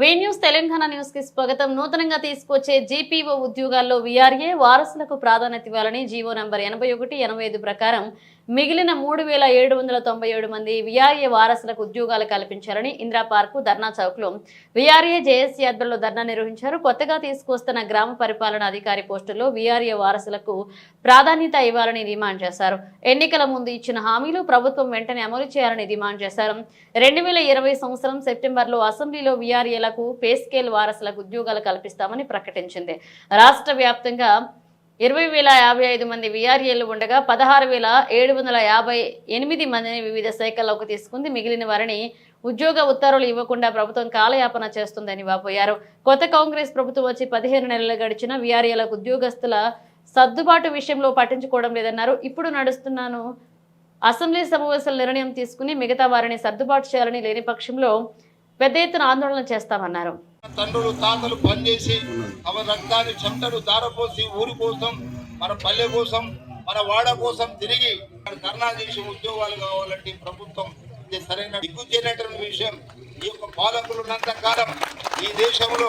వే news Telangana న్యూస్కి స్వాగతం. నూతనంగా తీసుకొచ్చే జీపీఓ ఉద్యోగాల్లో వీఆర్ఏ వారసులకు ప్రాధాన్యత ఇవ్వాలని జీవో నంబర్ ఎనభై ఒకటి ఎనభై ఐదు ప్రకారం మిగిలిన మూడు వేల ఏడు వందల తొంభై ఏడు మంది విఆర్ఏ వారసులకు ఉద్యోగాలు కల్పించాలని ఇందిరా పార్క్ ధర్నా చౌక్లో విఆర్ఏ జేఏసీ ఆధ్వర్యంలో ధర్నా నిర్వహించారు. కొత్తగా తీసుకొస్తున్న గ్రామ పరిపాలన అధికారి పోస్టుల్లో విఆర్ఏ వారసులకు ప్రాధాన్యత ఇవ్వాలని డిమాండ్ చేశారు. ఎన్నికల ముందు ఇచ్చిన హామీలు ప్రభుత్వం వెంటనే అమలు చేయాలని డిమాండ్ చేశారు. రెండు వేల ఇరవై సంవత్సరం సెప్టెంబర్లో అసెంబ్లీలో వీఆర్ఏలకు పే స్కేల్ వారసులకు ఉద్యోగాలు కల్పిస్తామని ప్రకటించింది. రాష్ట్ర వ్యాప్తంగా ఇరవై వేల యాభై ఐదు మంది విఆర్ఏలు ఉండగా పదహారు వేల ఏడు వందల యాభై ఎనిమిది మందిని వివిధ శాఖల్లోకి తీసుకుంది. మిగిలిన వారిని ఉద్యోగ ఉత్తర్వులు ఇవ్వకుండా ప్రభుత్వం కాలయాపన చేస్తుందని వాపోయారు. కొత్త కాంగ్రెస్ ప్రభుత్వం వచ్చి పదిహేను నెలలు గడిచిన విఆర్ఏలకు ఉద్యోగస్తుల సర్దుబాటు విషయంలో పట్టించుకోవడం లేదన్నారు. ఇప్పుడు నడుస్తున్నాను. అసెంబ్లీ సమావేశాల నిర్ణయం తీసుకుని మిగతా వారిని సర్దుబాటు చేయాలని లేని పక్షంలో పెద్ద ఎత్తున ఆందోళన చేస్తామన్నారు. తండ్రులు తాతలు పనిచేసి తమ రక్తాన్ని చెమటలు దారపోసి ఊరి కోసం మన పల్లె కోసం మన వాడ కోసం తిరిగి ధర్నా చేసి ఉద్యోగాలు కావాలంటే ప్రభుత్వం ఇది సరైన దిక్కు చేయనటువంటి విషయం. ఈ యొక్క పాలకులు ఉన్నంత కాలం ఈ దేశంలో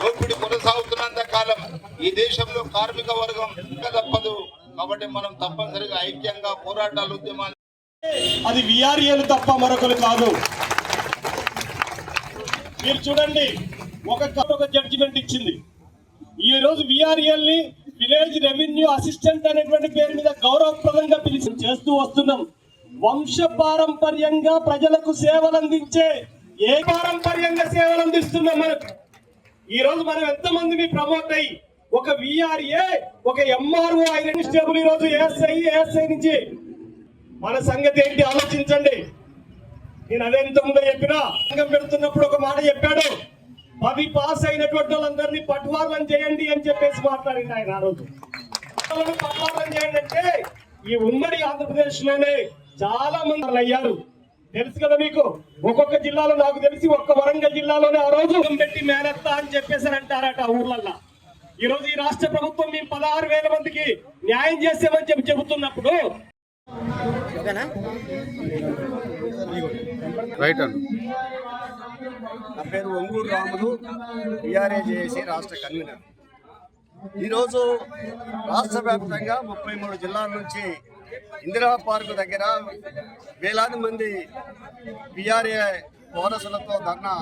దోపిడీ కొనసాగుతున్నంత కాలం ఈ దేశంలో కార్మిక వర్గం ఇంకా తప్పదు. కాబట్టి మనం తప్పనిసరిగా ఐక్యంగా పోరాటాలు ఉద్యమాలు అది విఆర్ఏలు తప్ప మరొకరు కాదు. మీరు చూడండి ఒక ఒక జడ్జిమెంట్ ఇచ్చింది. ఈ రోజు విఆర్ఎల్ని విలేజ్ రెవెన్యూ అసిస్టెంట్ అనేటువంటి పేరు మీద గౌరవప్రదంగా పిలిచి చేస్తూ వస్తున్నాం. వంశ పారంపర్యంగా ప్రజలకు సేవలు అందించే ఏ పారంపర్యంగా సేవలు అందిస్తున్నాం మనకు ఈ రోజు మనం ఎంతమందిని ప్రమోట్ అయ్యి ఒక విఆర్ఏ ఒక ఎంఆర్ఓ ఐరన్ స్టేబుల్ ఈ రోజు ఏఎస్ఐ ఏఎస్ఐ నుంచి. మన సంగతి ఏంటి? ఆలోచించండి. నేను అదే ఇంత ముందే చెప్పినా సంఘం పెడుతున్నప్పుడు ఒక మాట చెప్పాడు. పది పాస్ అయినటువంటి వాళ్ళందరినీ పట్టువార్లను చేయండి అని చెప్పేసి మాట్లాడింది ఆయన ఆ రోజు. వాళ్ళని చేయండి అంటే ఈ ఉమ్మడి ఆంధ్రప్రదేశ్లోనే చాలా మంది అయ్యారు. తెలుసు కదా మీకు? ఒక్కొక్క జిల్లాలో నాకు తెలిసి ఒక్క వరంగల్ జిల్లాలోనే ఆ రోజు పెట్టి మేనత్తా అని చెప్పేసి అంటారట ఆ ఊర్లల్లో. ఈ రోజు ఈ రాష్ట్ర ప్రభుత్వం మేము పదహారు వేల మందికి న్యాయం చేసామని చెప్పి చెబుతున్నప్పుడు రైట్ అండి. నా పేరు ఒంగూరు రాములు టీఆర్ఏ చేసి రాష్ట్ర కన్వీనర్. ఈరోజు రాష్ట్ర వ్యాప్తంగా ముప్పై మూడు జిల్లాల నుంచి ఇందిరా పార్కు దగ్గర వేలాది మంది పిఆర్ఏ పౌరసులతో ధర్నా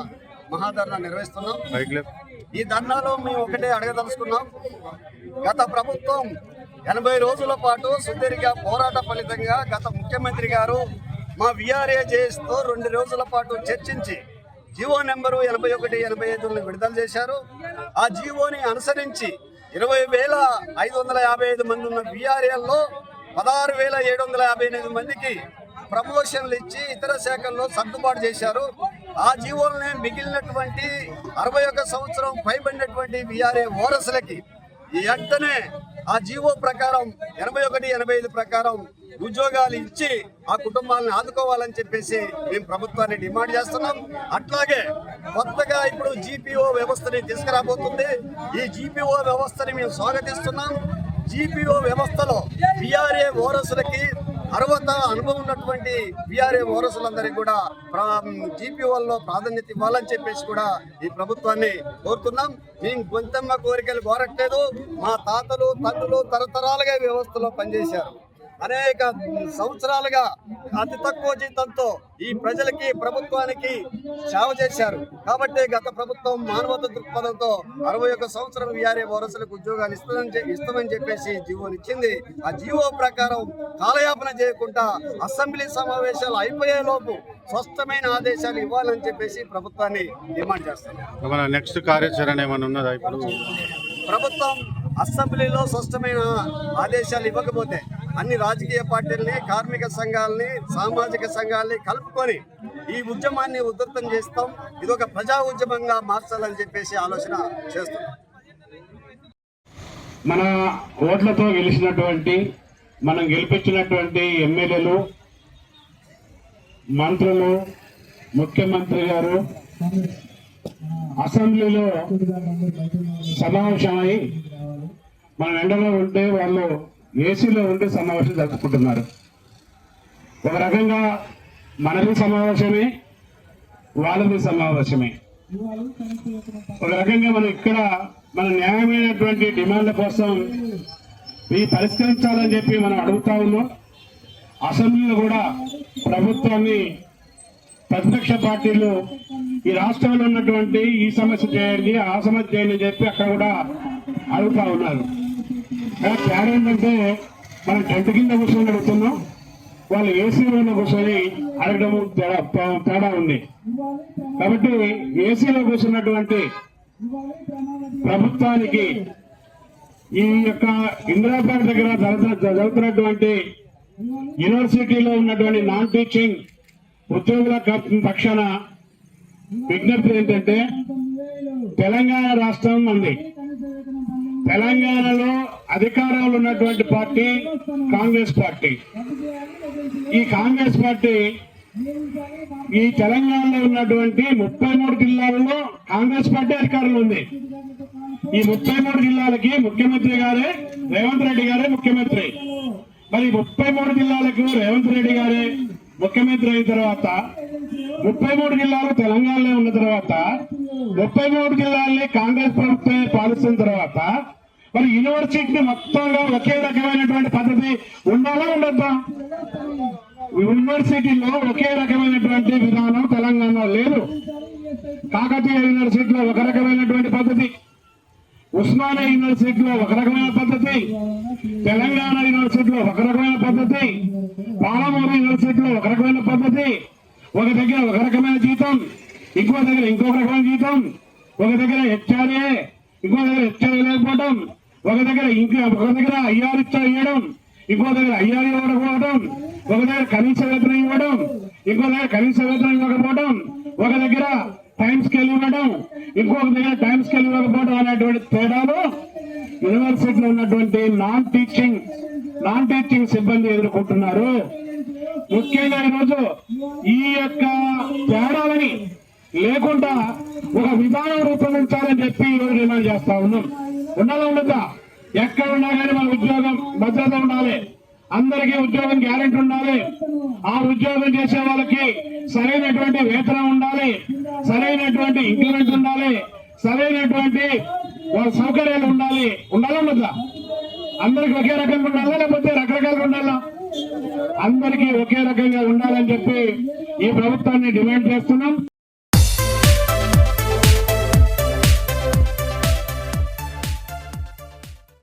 మహాధర్నా నిర్వహిస్తున్నాం. ఈ ధర్నాలో మేము ఒకటే అడగదలుచుకున్నాం. గత ప్రభుత్వం ఎనభై రోజుల పాటు సుదీర్ఘ పోరాట ఫలితంగా గత ముఖ్యమంత్రి గారు మా విఆర్ఏజేఎస్తో రెండు రోజుల పాటు చర్చించి జీవో నెంబరు ఎనభై ఒకటి ఎనభై ఐదులను విడుదల చేశారు. ఆ జీవోని అనుసరించి ఇరవై వేల ఐదు వందల యాభై ఐదు మంది ఉన్న విఆర్ఏల్లో పదహారు వేల ఏడు వందల యాభై ఎనిమిది మందికి ప్రమోషన్లు ఇచ్చి ఇతర శాఖల్లో సర్దుబాటు చేశారు. ఆ జీవోలనే మిగిలినటువంటి అరవై ఒక సంవత్సరం పైబడినటువంటి విఆర్ఏ ఓరసులకి వెంటనే ఆ జీవో ప్రకారం ఎనభై ఒకటి ఎనభై ఐదు ప్రకారం ఉద్యోగాలు ఇచ్చి ఆ కుటుంబాలను ఆదుకోవాలని చెప్పేసి మేము ప్రభుత్వాన్ని డిమాండ్ చేస్తున్నాం. అట్లాగే కొత్తగా ఇప్పుడు జీపీఓ వ్యవస్థని తీసుకురాబోతుంది. ఈ జీపీఓ వ్యవస్థని మేము స్వాగతిస్తున్నాం. జీపీఓ వ్యవస్థలో పిఆర్ఏ ఓరసులకి అర్హత అనుభవం ఉన్నటువంటి బీఆర్ఏ ఓరసులందరికీ కూడా జీపీఓల్లో ప్రాధాన్యత ఇవ్వాలని చెప్పేసి కూడా ఈ ప్రభుత్వాన్ని కోరుతున్నాం. మేము గొంతమ్మ కోరికలు కోరట్లేదు. మా తాతలు తండ్రులు తరతరాలుగా వ్యవస్థలో పనిచేశారు. అనేక సంవత్సరాలుగా అతి తక్కువ జీతంతో ఈ ప్రజలకి ప్రభుత్వానికి సేవ చేశారు. కాబట్టి గత ప్రభుత్వం మానవత దృక్పథంతో అరవై ఒక్క సంవత్సరం విఆర్ఏ వారసులకు ఉద్యోగాలు ఇస్తామని చె- ఇస్తామని చెప్పేసి జీవోనిచ్చింది ఆ జీవో ప్రకారం కాలయాపన చేయకుండా అసెంబ్లీ సమావేశాలు అయిపోయే లోపు స్పష్టమైన ఆదేశాలు ఇవ్వాలని చెప్పేసి ప్రభుత్వాన్ని డిమాండ్ చేస్తాం నెక్స్ట్ కార్యాచరణ ఏమైనా ఉన్నదా ఇప్పుడు? ప్రభుత్వం అసెంబ్లీలో స్పష్టమైన ఆదేశాలు ఇవ్వకపోతే అన్ని రాజకీయ పార్టీల్ని కార్మిక సంఘాలని సామాజిక సంఘాలని కలుపుకొని ఈ ఉద్యమాన్ని ఉధృతం చేస్తాం. ఇది ఒక ప్రజా ఉద్యమంగా మార్చాలని చెప్పేసి ఆలోచన చేస్తున్నాం. మన ఓట్లతో గెలిచినటువంటి మనం గెలిపించినటువంటి ఎమ్మెల్యేలు మంత్రులు ముఖ్యమంత్రి గారు అసెంబ్లీలో సమావేశమై మనం ఎండలో ఉంటే వాళ్ళు ఏసీలో ఉండి సమావేశం జరుపుకుంటున్నారు. ఒక రకంగా మనది సమావేశమే వాళ్ళది సమావేశమే. ఒక రకంగా మనం ఇక్కడ మన న్యాయమైనటువంటి డిమాండ్ల కోసం ఈ పరిష్కరించాలని చెప్పి మనం అడుగుతా ఉన్నాం. అసెంబ్లీలో కూడా ప్రభుత్వాన్ని ప్రతిపక్ష పార్టీలు ఈ రాష్ట్రంలో ఉన్నటువంటి ఈ సమస్య చేయండి ఆ సమస్య చేయండి అని చెప్పి అక్కడ కూడా అడుగుతా ఉన్నారు. కానీ తేడా ఏంటంటే మనం టెంట్ కింద కూర్చొని అడుగుతున్నాం వాళ్ళు ఏసీ రూమ్లో కూర్చొని అడగడం తేడా తేడా ఉంది. కాబట్టి ఏసీలో కూర్చున్నటువంటి ప్రభుత్వానికి ఈ యొక్క ఇందిరాబాద్ దగ్గర జరుగుతున్నటువంటి యూనివర్సిటీలో ఉన్నటువంటి నాన్ టీచింగ్ ఉద్యోగుల పక్షాన విజ్ఞప్తి ఏంటంటే తెలంగాణ రాష్ట్రం ఉంది. తెలంగాణలో అధికారంలో ఉన్నటువంటి పార్టీ కాంగ్రెస్ పార్టీ. ఈ కాంగ్రెస్ పార్టీ ఈ తెలంగాణలో ఉన్నటువంటి ముప్పై మూడు జిల్లాలలో కాంగ్రెస్ పార్టీ అధికారంలో ఉంది. ఈ ముప్పై మూడు జిల్లాలకి ముఖ్యమంత్రి గారే రేవంత్ రెడ్డి గారే ముఖ్యమంత్రి. మరి ముప్పై మూడు జిల్లాలకు రేవంత్ రెడ్డి గారే ముఖ్యమంత్రి అయిన తర్వాత ముప్పై మూడు జిల్లాలు తెలంగాణలో ఉన్న తర్వాత ముప్పై మూడు జిల్లాల్ని కాంగ్రెస్ ప్రభుత్వం పాలిస్తున్న తర్వాత మరి యూనివర్సిటీ మొత్తంగా ఒకే రకమైనటువంటి పద్ధతి ఉండాలా ఉండద్దా? యూనివర్సిటీలో ఒకే రకమైనటువంటి విధానం తెలంగాణలో లేదు. కాకతీయ యూనివర్సిటీలో ఒక రకమైనటువంటి పద్ధతి ఉస్మానియా యూనివర్సిటీలో ఒక రకమైన పద్ధతి తెలంగాణ యూనివర్సిటీలో ఒక రకమైన పద్ధతి పాలమూరు యూనివర్సిటీలో ఒక రకమైన పద్ధతి ఒక దగ్గర ఒక రకమైన జీతం ఇంకో దగ్గర ఇంకొక రకమైన జీతం ఒక దగ్గర హెచ్ఆర్ఏ ఇంకో దగ్గర హెచ్ఆర్ఏ లేకపోవడం ఒక దగ్గర ఇంకా ఒక దగ్గర ఐఆర్ ఇచ్చా ఇవ్వడం ఇంకో దగ్గర ఐఆర్ ఇవ్వకపోవడం ఒక దగ్గర కనీస వేతనం ఇవ్వడం ఇంకో దగ్గర కనీస వేతనం ఇవ్వకపోవడం ఒక దగ్గర టైం స్కేల్ ఇవ్వడం ఇంకొక దగ్గర టైం స్కేల్ ఇవ్వకపోవడం అనేటువంటి తేడాలు యూనివర్సిటీలో ఉన్నటువంటి నాన్ టీచింగ్ నాన్ టీచింగ్ సిబ్బంది ఎదుర్కొంటున్నారు. ముఖ్యంగా ఈరోజు ఈ యొక్క తేడాలని లేకుండా ఒక విధానం రూపొందించాలని చెప్పి ఈరోజు డిమాండ్ చేస్తా ఉన్నాం. ఉండాలా ఉండదా ఎక్కడ ఉన్నా కానీ మన ఉద్యోగం భద్రత ఉండాలి. అందరికీ ఉద్యోగం గ్యారెంటీ ఉండాలి. ఆ ఉద్యోగం చేసే వాళ్ళకి సరైనటువంటి వేతనం ఉండాలి. సరైనటువంటి ఇంక్రిమెంట్ ఉండాలి. సరైనటువంటి వాళ్ళ సౌకర్యాలు ఉండాలి. ఉండాలా ఉండదా అందరికి ఒకే రకంగా ఉండాలా లేకపోతే రకరకాలుగా ఉండాలా? అందరికీ ఒకే రకంగా ఉండాలని చెప్పి ఈ ప్రభుత్వాన్ని డిమాండ్ చేస్తున్నాం.